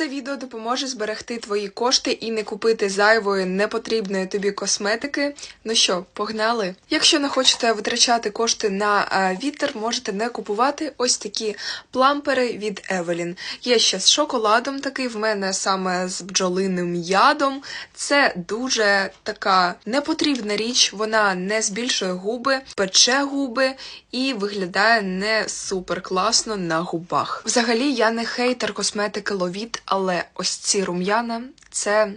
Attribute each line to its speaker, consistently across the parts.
Speaker 1: Це відео допоможе зберегти твої кошти і не купити зайвої непотрібної тобі косметики. Ну що, погнали? Якщо не хочете витрачати кошти на е, вітер, можете не купувати ось такі плампери від Evelyn. Є ще з шоколадом такий, в мене саме з бджолиним ядом. Це дуже така непотрібна річ, вона не збільшує губи, пече губи і виглядає не супер класно на губах. Взагалі, я не хейтер косметики Ловіт, але ось ці рум'яна це.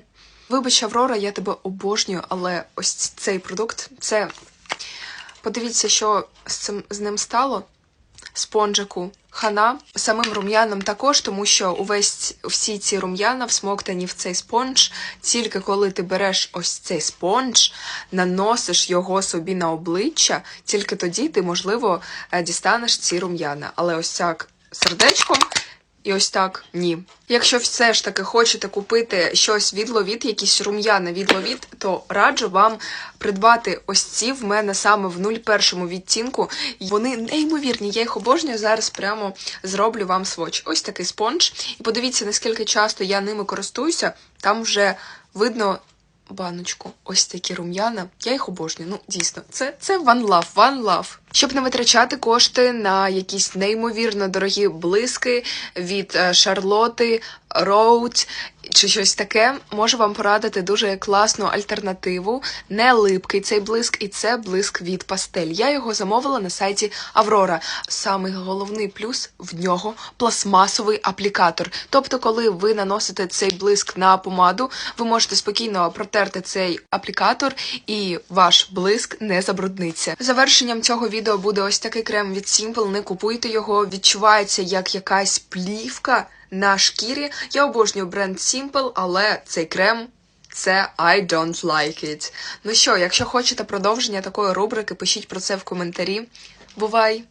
Speaker 1: Вибач, Аврора, я тебе обожнюю, але ось цей продукт це. Подивіться, що з цим з ним стало. Спонжику хана самим рум'янам також, тому що увесь всі ці рум'яна всмоктані в цей спонж. Тільки коли ти береш ось цей спонж, наносиш його собі на обличчя, тільки тоді ти, можливо, е, дістанеш ці рум'яна. Але ось так сердечком. І ось так ні. Якщо все ж таки хочете купити щось від ловіт, якісь рум'яна від ловіт, то раджу вам придбати ось ці в мене саме в 01 відтінку. Вони неймовірні, я їх обожнюю. Зараз прямо зроблю вам своч. Ось такий спонж. І подивіться, наскільки часто я ними користуюся. Там вже видно баночку. Ось такі рум'яна. Я їх обожнюю. Ну, дійсно, це, це one love, one love. Щоб не витрачати кошти на якісь неймовірно дорогі блиски від е, Шарлоти, Роуд чи щось таке, можу вам порадити дуже класну альтернативу. Не липкий цей блиск, і це блиск від пастель. Я його замовила на сайті Аврора. Самий головний плюс в нього пластмасовий аплікатор. Тобто, коли ви наносите цей блиск на помаду, ви можете спокійно протерти цей аплікатор, і ваш блиск не забрудниться. Завершенням цього відео буде ось такий крем від Simple. Не купуйте його, відчувається як якась плівка на шкірі. Я обожнюю бренд Simple, але цей крем. Це I don't like it. Ну що, якщо хочете продовження такої рубрики, пишіть про це в коментарі. Бувай!